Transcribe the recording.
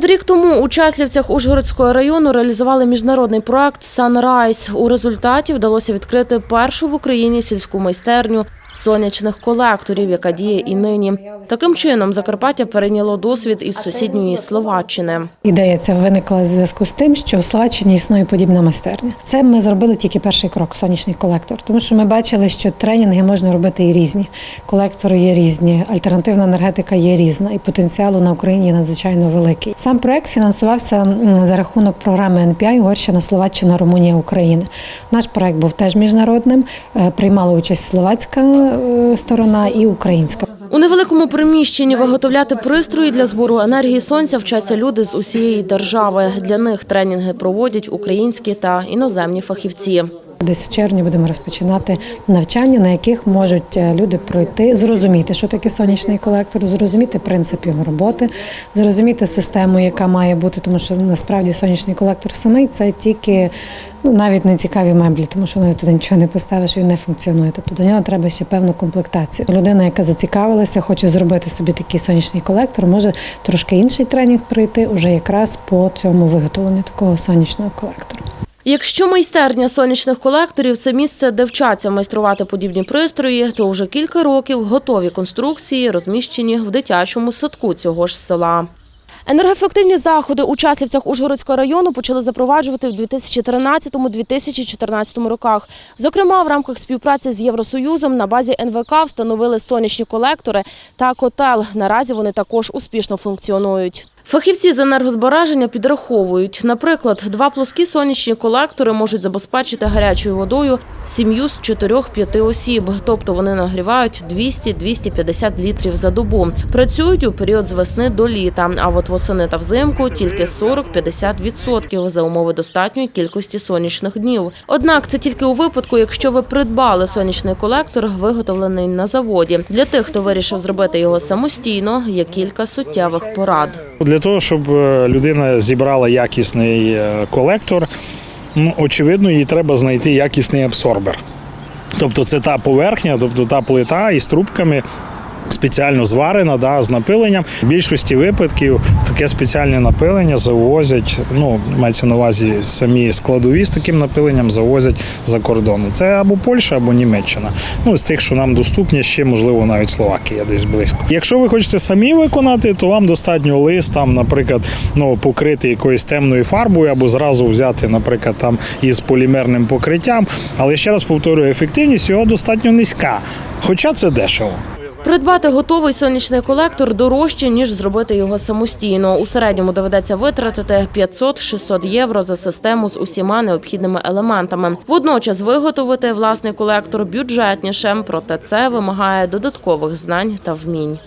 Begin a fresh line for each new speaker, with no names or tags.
Понад рік тому у Часлівцях Ужгородського району реалізували міжнародний проект «Санрайз». У результаті вдалося відкрити першу в Україні сільську майстерню сонячних колекторів, яка діє і нині. Таким чином Закарпаття перейняло досвід із сусідньої Словаччини.
Ідея ця виникла в зв'язку з тим, що у Словаччині існує подібна майстерня. Це ми зробили тільки перший крок сонячний колектор, тому що ми бачили, що тренінги можна робити і різні. Колектори є різні, альтернативна енергетика є різна, і потенціалу на Україні є надзвичайно великий. Сам проект фінансувався за рахунок програми NPI Угорщина, Словаччина, Румунія, Україна. Наш проект був теж міжнародним. е, Приймала участь словацька сторона і українська.
У невеликому приміщенні виготовляти пристрої для збору енергії сонця вчаться люди з усієї держави. Для них тренінги проводять українські та іноземні фахівці.
Десь в червні будемо розпочинати навчання, на яких можуть е, люди пройти, зрозуміти, що таке сонячний колектор, зрозуміти принцип його роботи, зрозуміти систему, яка має бути, тому що насправді сонячний колектор самий це тільки ну навіть не цікаві меблі, тому що навіть туди нічого не поставиш, він не функціонує. Тобто до нього треба ще певну комплектацію. Людина, яка зацікавилася, хоче зробити собі такий сонячний колектор, може трошки інший тренінг пройти уже якраз по цьому виготовленню такого сонячного колектора.
Якщо майстерня сонячних колекторів це місце, де вчаться майструвати подібні пристрої, то вже кілька років готові конструкції розміщені в дитячому садку цього ж села. Енергоефективні заходи у Часівцях Ужгородського району почали запроваджувати в 2013-2014 роках. Зокрема, в рамках співпраці з Євросоюзом на базі НВК встановили сонячні колектори та котел. Наразі вони також успішно функціонують. Фахівці з енергозбереження підраховують, наприклад, два плоскі сонячні колектори можуть забезпечити гарячою водою сім'ю з 4-5 осіб, тобто вони нагрівають 200-250 літрів за добу. Працюють у період з весни до літа, а от восени та взимку тільки 40-50% за умови достатньої кількості сонячних днів. Однак це тільки у випадку, якщо ви придбали сонячний колектор, виготовлений на заводі. Для тих, хто вирішив зробити його самостійно, є кілька суттєвих порад.
Для того, щоб е, людина зібрала якісний е, колектор, ну, очевидно, їй треба знайти якісний абсорбер. Тобто це та поверхня, тобто та плита із трубками. Спеціально зварена, да, з напиленням. В більшості випадків таке спеціальне напилення завозять, ну, мається на увазі самі складові з таким напиленням завозять за кордону. Це або Польща, або Німеччина. Ну, з тих, що нам доступні, ще, можливо, навіть Словакія десь близько. Якщо ви хочете самі виконати, то вам достатньо лист, там, наприклад, ну, покрити якоюсь темною фарбою, або зразу взяти, наприклад, там із полімерним покриттям. Але ще раз повторюю, ефективність його достатньо низька. Хоча це дешево.
Придбати готовий сонячний колектор дорожче, ніж зробити його самостійно. У середньому доведеться витратити 500-600 євро за систему з усіма необхідними елементами. Водночас виготовити власний колектор бюджетніше, проте це вимагає додаткових знань та вмінь.